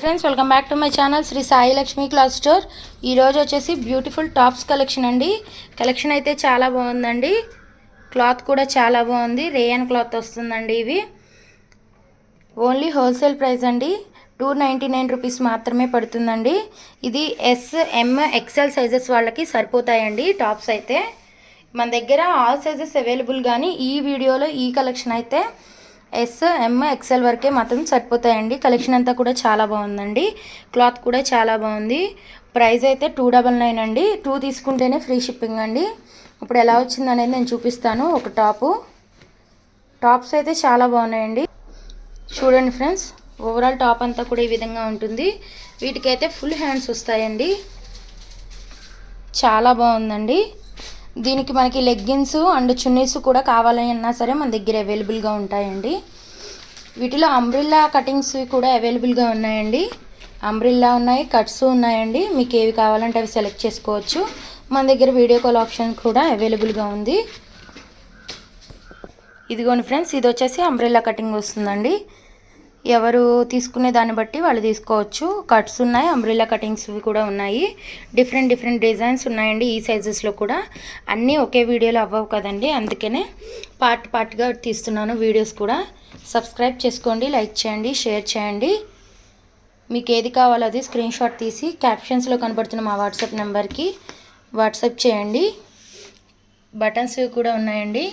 Friends welcome back to my channel Sri Sai Lakshmi cloth store ఈరోజు వచ్చేసి beautiful tops collection అండి. Collection అయితే చాలా బాగుందండి. క్లాత్ కూడా చాలా బాగుంది. రేయన్ క్లాత్ వస్తుందండి ఇవి. ఓన్లీ హోల్సేల్ ప్రైస్ అండి. టూ నైంటీ నైన్ రూపీస్ మాత్రమే పడుతుందండి. ఇది ఎస్ ఎమ్ ఎక్సెల్ సైజెస్ వాళ్ళకి సరిపోతాయండి టాప్స్ అయితే. మన దగ్గర ఆల్ సైజెస్ అవైలబుల్ కానీ ఈ వీడియోలో ఈ కలెక్షన్ అయితే ఎస్ ఎమ్ ఎక్సెల్ వరకే మాత్రం సరిపోతాయండి. కలెక్షన్ అంతా కూడా చాలా బాగుందండి. క్లాత్ కూడా చాలా బాగుంది. ప్రైస్ అయితే టూ డబల్ నైన్ అండి. టూ తీసుకుంటేనే ఫ్రీ షిప్పింగ్ అండి. ఇప్పుడు ఎలా వచ్చింది అనేది నేను చూపిస్తాను. ఒక టాపు టాప్స్ అయితే చాలా బాగున్నాయండి. చూడండి ఫ్రెండ్స్ ఓవరాల్ టాప్ అంతా కూడా ఈ విధంగా ఉంటుంది. వీటికైతే ఫుల్ హ్యాండ్స్ వస్తాయండి. చాలా బాగుందండి. దీనికి మనకి లెగ్గిన్స్ అండ్ చున్నీస్ కూడా కావాలని అన్నా సరే మన దగ్గర అవైలబుల్గా ఉంటాయండి. వీటిలో అంబ్రిల్లా కటింగ్స్ కూడా అవైలబుల్గా ఉన్నాయండి. అంబ్రిల్లా ఉన్నాయి కట్స్ ఉన్నాయండి. మీకు ఏవి కావాలంటే అవి సెలెక్ట్ చేసుకోవచ్చు. మన దగ్గర వీడియో కాల్ ఆప్షన్ కూడా అవైలబుల్గా ఉంది. ఇదిగోండి ఫ్రెండ్స్ ఇది వచ్చేసి అంబ్రిల్లా కటింగ్ వస్తుందండి. ఎవరు తీసుకునే దాన్ని బట్టి వాళ్ళు తీసుకోవచ్చు. కట్స్ ఉన్నాయి అంబ్రిల్లా కటింగ్స్ కూడా ఉన్నాయి. డిఫరెంట్ డిఫరెంట్ డిజైన్స్ ఉన్నాయండి ఈ సైజెస్లో కూడా. అన్నీ ఒకే వీడియోలో అవ్వవు కదండి. అందుకనే పార్ట్ పార్ట్గా తీస్తున్నాను వీడియోస్ కూడా. సబ్స్క్రైబ్ చేసుకోండి లైక్ చేయండి షేర్ చేయండి. మీకు ఏది కావాలో అది స్క్రీన్ షాట్ తీసి క్యాప్షన్స్లో కనబడుతున్న మా వాట్సాప్ నెంబర్కి వాట్సాప్ చేయండి. బటన్స్ కూడా ఉన్నాయండి.